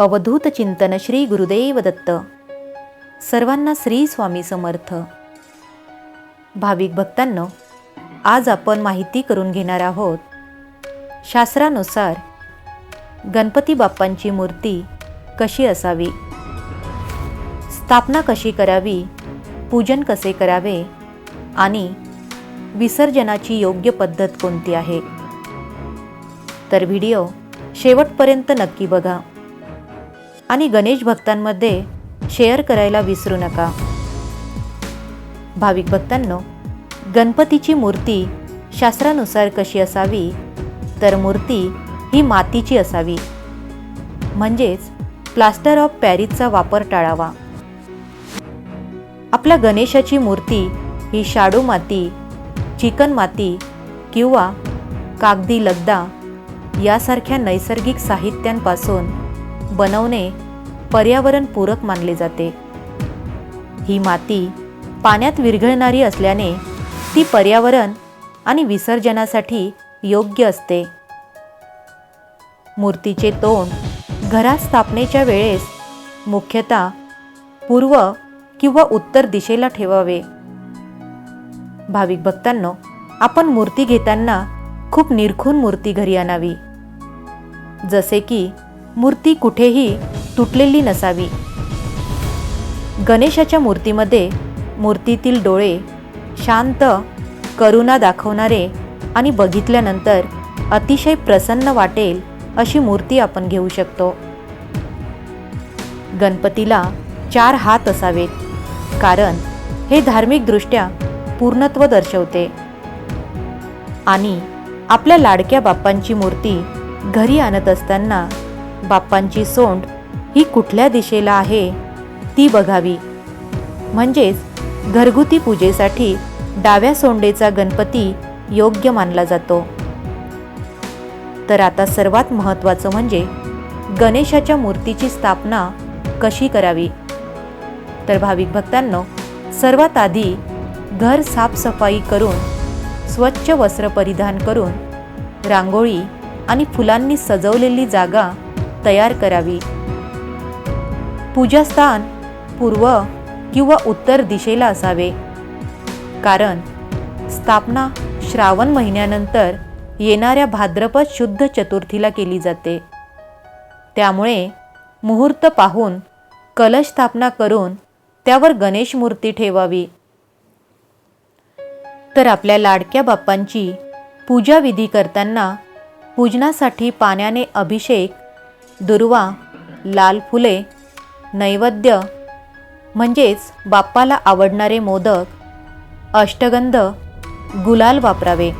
अवधूत चिंतन श्री गुरुदेव दत्त. सर्वांना श्री स्वामी समर्थ. भाविक भक्तांनो आज आपण माहिती करून घेणार आहोत शास्त्रानुसार गणपती बाप्पांची मूर्ती कशी असावी? स्थापना कशी करावी? पूजन कसे करावे? आणि विसर्जनाची योग्य पद्धत कोणती आहे? तर व्हिडिओ शेवटपर्यंत नक्की बघा. आणि गणेश भक्तांमध्ये शेअर करायला विसरू नका. भाविक भक्तांनो गणपतीची मूर्ती शास्त्रानुसार कशी असावी? तर मूर्ती ही मातीची असावी. म्हणजेच प्लास्टर ऑफ पॅरिसचा वापर टाळावा. आपल्या गणेशाची मूर्ती ही शाडू माती चिकन माती किंवा कागदी लगदा यासारख्या नैसर्गिक साहित्यांपासून बनवणे पर्यावरणपूरक मानले जाते. ही माती पाण्यात विरघळणारी असल्याने ती पर्यावरण आणि विसर्जनासाठी योग्य असते. मूर्तीचे तोंड घरात स्थापनेच्या वेळेस मुख्यतः पूर्व किंवा उत्तर दिशेला ठेवावे. भाविक भक्तांनो आपण मूर्ती घेताना खूप निरखून मूर्ती घरी आणावी. जसे की मूर्ती कुठेही तुटलेली नसावी. गणेशाच्या मूर्तीमध्ये मूर्तीतील डोळे शांत करुणा दाखवणारे आणि बघितल्यानंतर अतिशय प्रसन्न वाटेल अशी मूर्ती आपण घेऊ शकतो. गणपतीला चार हात असावेत कारण हे धार्मिकदृष्ट्या पूर्णत्व दर्शवते. आणि आपल्या लाडक्या बाप्पांची मूर्ती घरी आणत असताना बाप्पांची सोंड ही कुठल्या दिशेला आहे ती बघावी. म्हणजेच घरगुती पूजेसाठी डाव्या सोंडेचा गणपती योग्य मानला जातो. तर आता सर्वात महत्त्वाचं म्हणजे गणेशाच्या मूर्तीची स्थापना कशी करावी? तर भाविक भक्तांनो सर्वात आधी घर साफसफाई करून स्वच्छ वस्त्र परिधान करून रांगोळी आणि फुलांनी सजवलेली जागा तयार करावी. पूजास्थान पूर्व किंवा उत्तर दिशेला असावे. कारण स्थापना श्रावण महिन्यानंतर येणाऱ्या भाद्रपद शुद्ध चतुर्थीला केली जाते. त्यामुळे मुहूर्त पाहून कलश स्थापना करून त्यावर गणेश मूर्ती ठेवावी. तर आपल्या लाडक्या बाप्पांची पूजाविधी करताना पूजनासाठी पाण्याने अभिषेक दुर्वा लाल फुले नैवेद्य म्हणजेच बाप्पाला आवडणारे मोदक अष्टगंध गुलाल वापरावे.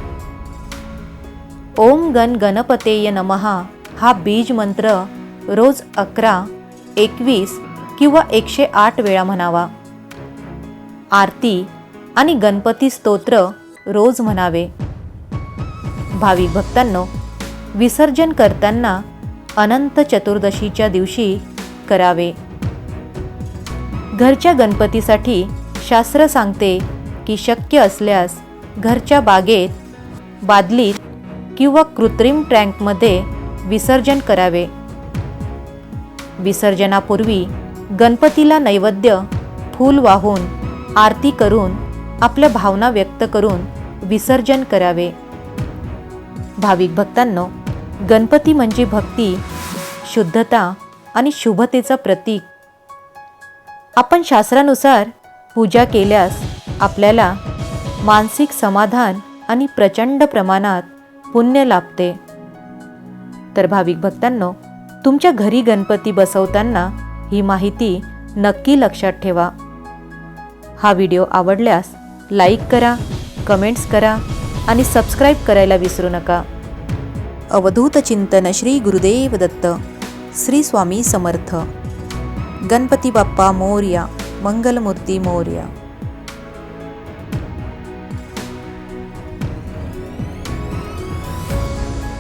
ओम गण गणपतेय नमहा हा बीज मंत्र रोज अकरा एकवीस किंवा एकशे आठ वेळा म्हणावा. आरती आणि गणपती स्तोत्र रोज म्हणावे. भाविक भक्तांनो विसर्जन करताना अनंत चतुर्दशीच्या दिवशी करावे. घरच्या गणपतीसाठी शास्त्र सांगते की शक्य असल्यास घरच्या बागेत बादलीत किंवा कृत्रिम टँकमध्ये विसर्जन करावे. विसर्जनापूर्वी गणपतीला नैवेद्य फूल वाहून आरती करून आपल्या भावना व्यक्त करून विसर्जन करावे. भाविक भक्तांनो गणपती म्हणजे भक्ती शुद्धता आणि शुभतेचं प्रतीक. आपण शास्त्रानुसार पूजा केल्यास आपल्याला मानसिक समाधान आणि प्रचंड प्रमाणात पुण्य लाभते. तर भाविक भक्तांनो तुमच्या घरी गणपती बसवताना ही माहिती नक्की लक्षात ठेवा. हा व्हिडिओ आवडल्यास लाईक करा कमेंट्स करा आणि सबस्क्राईब करायला विसरू नका. अवधूत चिंतन श्री गुरुदेव दत्त श्री स्वामी समर्थ गणपती बाप्पा मोर्या मंगलमूर्ती मोर्या